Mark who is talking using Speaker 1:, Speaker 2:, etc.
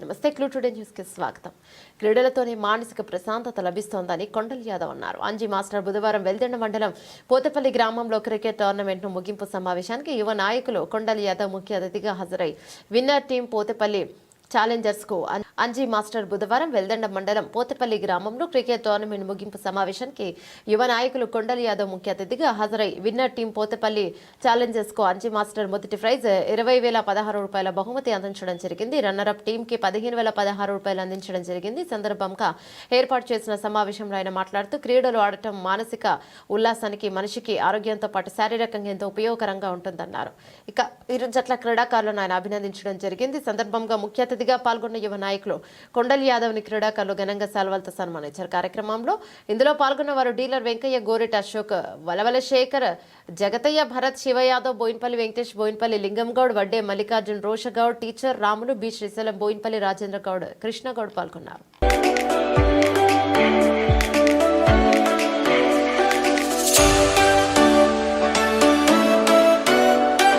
Speaker 1: నమస్తే clue today న్యూస్కి స్వాగతం. క్రీడలతోనే మానసిక ప్రశాంతత లభిస్తోందని కొండల్ యాదవ్ అన్నారు. అంజీ మాస్టర్ బుధవారం వెల్దండ మండలం పోతపల్లి గ్రామంలో క్రికెట్ టోర్నమెంట్ను ముగింపు సమావేశానికి యువ నాయకులు కొండల్ యాదవ్ ముఖ్య అతిథిగా హాజరై విన్నర్ టీం పోతపల్లి ఛాలెంజర్స్కు అంజీ మాస్టర్ బుధవారం వెల్దండ మండలం పోతపల్లి గ్రామంలో క్రికెట్ టోర్నమెంట్ ముగింపు సమావేశానికి యువ నాయకులు కొండల్ యాదవ్ ముఖ్య అతిథిగా హాజరై విన్నర్ టీం పోతపల్లి ఛాలెంజర్స్కు అంజీ మాస్టర్ మొదటి ప్రైజ్ ఇరవై వేల పదహారు రూపాయల బహుమతి అందించడం జరిగింది. రన్నర్ అప్ టీం కి పదిహేను వేల పదహారు రూపాయలు అందించడం జరిగింది. సందర్భంగా ఏర్పాటు చేసిన సమావేశంలో ఆయన మాట్లాడుతూ క్రీడలు ఆడటం మానసిక ఉల్లాసానికి మనిషికి ఆరోగ్యంతో పాటు శారీరకంగా ఎంతో ఉపయోగకరంగా ఉంటుందన్నారు. ఇక ఇరు జట్ల క్రీడాకారులను ఆయన అభినందించడం జరిగింది. సందర్భంగా ముఖ్య అతిథిగా పాల్గొన్న యువ నాయకులు కొండల్ యాదవ్ని క్రీడాకారులు ఘనంగా శాల్వాలతో సన్మానించారు. కార్యక్రమంలో ఇందులో పాల్గొన్న వారు dealer Venkaiah Goret Ashok Valavala Sekhar Jagathaiah Bharath Shiva Yadav Boinpalli Venkatesh Boinpalli Lingamgoud Vadde Mallikarjun Roshagoud teacher Ramulu B Srisailam Boinpalli Rajendra Goud Krishnagoud పాల్గొన్నారు.